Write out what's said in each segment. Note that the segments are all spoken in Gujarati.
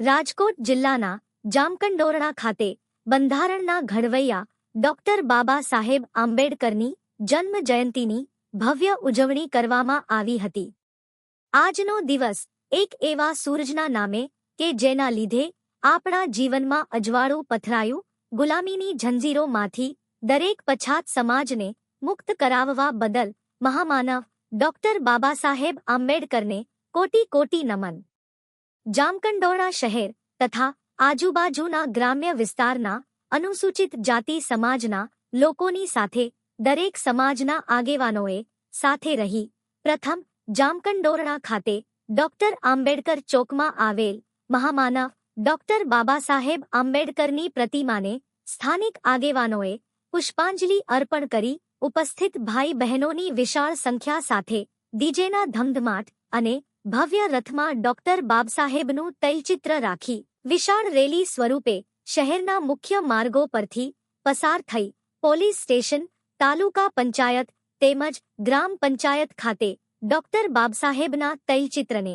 રાજકોટ જિલ્લાના જામકંડોરણા ખાતે બંધારણના ઘડવૈયા ડોક્ટર બાબા સાહેબ આંબેડકરની જન્મ જયંતીની ભવ્ય ઉજવણી કરવામાં આવી હતી. આજનો દિવસ એક એવા સૂરજના નામે કે જેના લીધે આપણા જીવનમાં અજવાળું પથરાયું ગુલામીની જંજીરોમાંથી દરેક પછાત સમાજને મુક્ત કરાવવા બદલ મહામાનવ ડોક્ટર બાબા સાહેબ આંબેડકરને કોટી કોટી નમન. જામકંડોરણા શહેર તથા આજુબાજુના ગ્રામ્ય વિસ્તારના અનુસૂચિત જાતિ સમાજના લોકોની સાથે દરેક સમાજના આગેવાનોએ સાથે રહી. પ્રથમ જામકંડોરણા ખાતે ડોક્ટર આંબેડકર ચોકમાં આવેલ મહામાનવ ડોક્ટર બાબા સાહેબ આંબેડકરની પ્રતિમાને સ્થાનિક આગેવાનોએ પુષ્પાંજલિ અર્પણ કરી ઉપસ્થિત ભાઈ બહેનોની વિશાળ સંખ્યા સાથે ડીજેના ધમધમાટ અને ભવ્ય રથમાં ડોક્ટર બાબસાહેબનું તૈલચિત્ર રાખી વિશાળ રેલી સ્વરૂપે શહેરના મુખ્ય માર્ગો પરથી પસાર થઈ પોલીસ સ્ટેશન, તાલુકા પંચાયત તેમજ ગ્રામ પંચાયત ખાતે ડોક્ટર બાબસાહેબના તૈલચિત્રને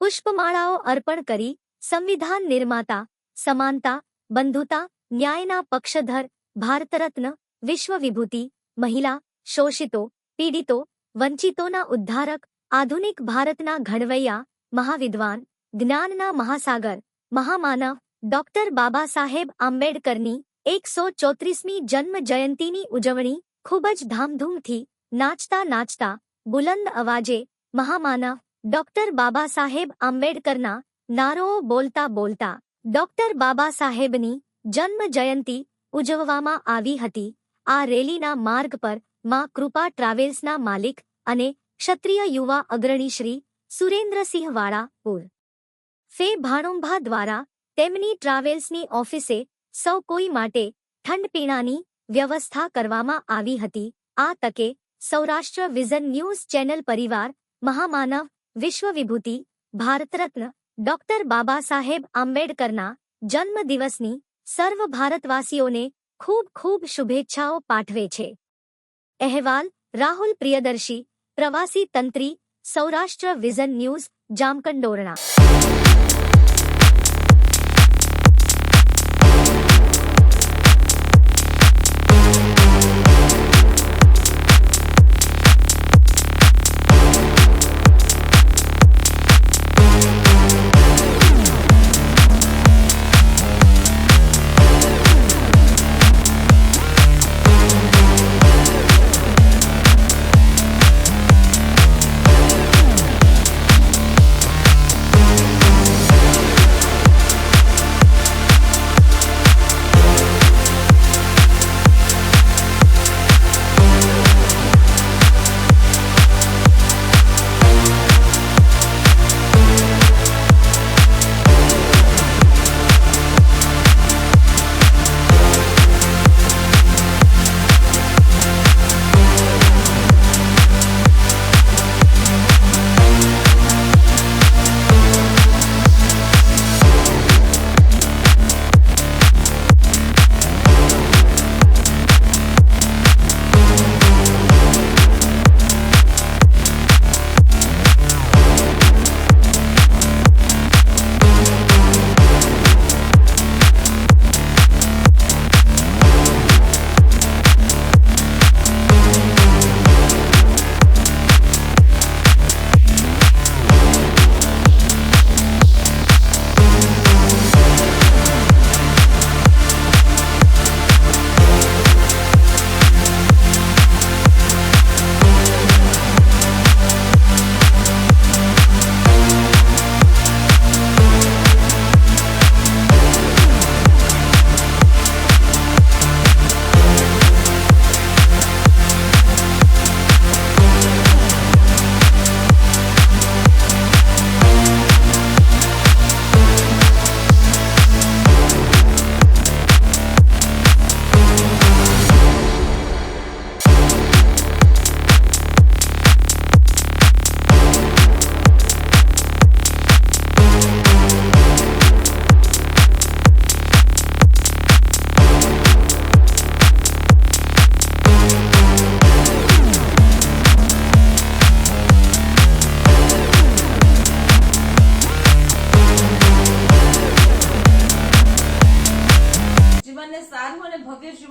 પુષ્પમાળાઓ અર્પણ કરી સંવિધાન નિર્માતા, સમાનતા, બંધુતા, ન્યાયના પક્ષધર, ભારતરત્ન વિશ્વ વિભૂતિ મહિલા, શોષિતો, પીડિતો, વંચિતોના ઉદ્ધારક આધુનિક ભારતના ઘડવૈયા, મહાવિદ્વાન, જ્ઞાનના મહાસાગર, મહામાનવ, ડોક્ટર બાબા સાહેબ આંબેડકરની એકસો ચોત્રીસમી જન્મ જયંતીની ઉજવણી ખૂબ જ ધામધૂમથી નાચતા નાચતા બુલંદ અવાજે મહામાનવ, ડોક્ટર બાબા સાહેબ આંબેડકરના નારોઓ બોલતા બોલતા ડોક્ટર બાબા સાહેબની જન્મ જયંતી ઉજવવામાં આવી હતી. આ રેલીના માર્ગ પરમાં કૃપા ટ્રાવેલ્સના માલિક અને ક્ષત્રિય યુવા અગ્રણી શ્રી સુરેન્દ્રસિંહ વાળા પુર ફે ભાણુંભા દ્વારા તેમની ટ્રાવેલ્સની ઓફિસે સૌ કોઈ માટે ઠંડપીણાની વ્યવસ્થા કરવામાં આવી હતી. આ તકે સૌરાષ્ટ્ર વિઝન ન્યૂઝ ચેનલ પરિવાર મહામાનવ વિશ્વ વિભૂતિ ભારતરત્ન ડોક્ટર બાબા સાહેબ આંબેડકરના જન્મદિવસની સર્વ ભારતવાસીઓને ખૂબ ખૂબ શુભેચ્છાઓ પાઠવે છે. અહેવાલ રાહુલ પ્રિયદર્શી પ્રવાસી તંત્રી સૌરાષ્ટ્ર વિઝન ન્યૂઝ જામકંડોરણા